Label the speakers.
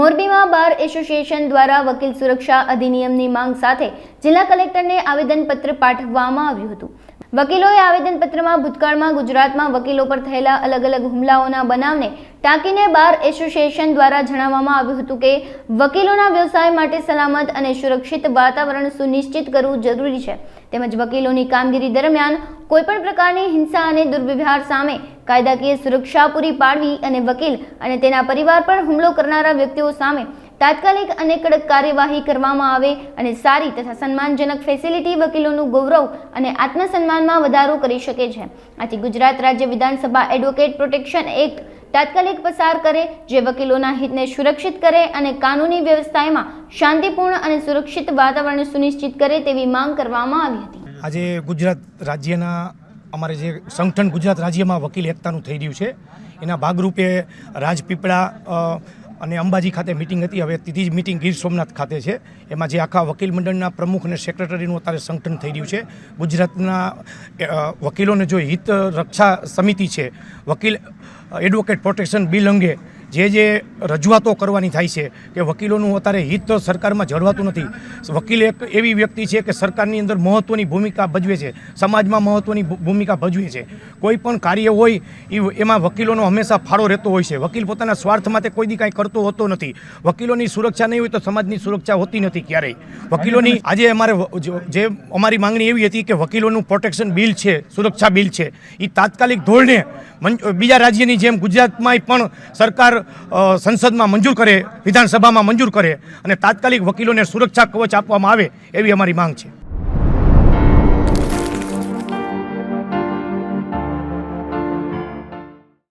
Speaker 1: મોરબીમાં bar association દ્વારા વકીલ સુરક્ષા અધિનિયમની માંગ સાથે જિલ્લા કલેક્ટરને આવેદનપત્ર પાઠવવામાં આવ્યું હતું. વકીલોએ આવેદનપત્રમાં ભૂતકાળમાં ગુજરાતમાં વકીલો પર થયેલા અલગ અલગ હુમલાઓના બનાવને ટાંકીને બાર એસોસિએશન દ્વારા જણાવવામાં આવ્યું હતું કે વકીલોના વ્યવસાય માટે સલામત અને સુરક્ષિત વાતાવરણ સુનિશ્ચિત કરવું જરૂરી છે. તેમજ વકીલોની કામગીરી દરમિયાન કોઈપણ પ્રકારની હિંસા અને દુર્વ્યવહાર સામે કાયદાકીય સુરક્ષા પૂરી પાડવી અને વકીલ અને તેના પરિવાર પર હુમલો કરનારા વ્યક્તિઓ સામે તાત્કાલિક અને કડક કાર્યવાહી કરવામાં આવે અને સારી તથા સન્માનજનક ફેસિલિટી વકીલોનું ગૌરવ અને આત્મસન્માનમાં વધારો કરી શકે છે. આથી ગુજરાત રાજ્ય વિધાનસભા એડવોકેટ પ્રોટેક્શન એક્ટ તાત્કાલિક પસાર કરે, જે વકીલોના હિતને સુરક્ષિત કરે અને કાનૂની વ્યવસ્થામાં શાંતિપૂર્ણ અને સુરક્ષિત વાતાવરણ સુનિશ્ચિત કરે તેવી માંગ કરવામાં આવી હતી.
Speaker 2: આજે ગુજરાત રાજ્યના અમારે જે સંગઠન ગુજરાત રાજ્યમાં વકીલ એકતાનું થઈ રહ્યું છે, એના ભાગરૂપે રાજપીપળા અને અંબાજી ખાતે મિટિંગ હતી. હવે ત્રીજી જ મિટિંગ ગીર સોમનાથ ખાતે છે. એમાં જે આખા વકીલ મંડળના પ્રમુખ અને સેક્રેટરીનું અત્યારે સંગઠન થઈ રહ્યું છે. ગુજરાતના વકીલોને જો હિત રક્ષા સમિતિ છે, વકીલ એડવોકેટ પ્રોટેક્શન બિલ અંગે જે જે રજૂઆતો કરવાની થાય છે કે વકીલોનું અત્યારે હિત તો સરકારમાં જળવાતું નથી. વકીલ એક એવી વ્યક્તિ છે કે સરકારની અંદર મહત્ત્વની ભૂમિકા ભજવે છે. સમાજમાં મહત્ત્વની ભૂમિકા ભજવે છે. કોઈ પણ કાર્ય હોય એ એમાં વકીલોનો હંમેશા ફાળો રહેતો હોય છે. વકીલ પોતાના સ્વાર્થ માટે કોઈ દી કાંઈ કરતો હોતો નથી. વકીલોની સુરક્ષા નહીં હોય તો સમાજની સુરક્ષા હોતી નથી ક્યારેય. વકીલોની આજે અમારે જે અમારી માંગણી એવી હતી કે વકીલોનું પ્રોટેક્શન બિલ છે સુરક્ષા બિલ છે એ તાત્કાલિક ધોરણે બીજા રાજ્યની જેમ ગુજરાતમાંય પણ સરકાર સંસદમાં મંજૂર કરે, વિધાનસભામાં મંજૂર કરે અને તાત્કાલિક વકીલોને સુરક્ષા કવચ આપવામાં આવે એવી અમારી માંગ છે.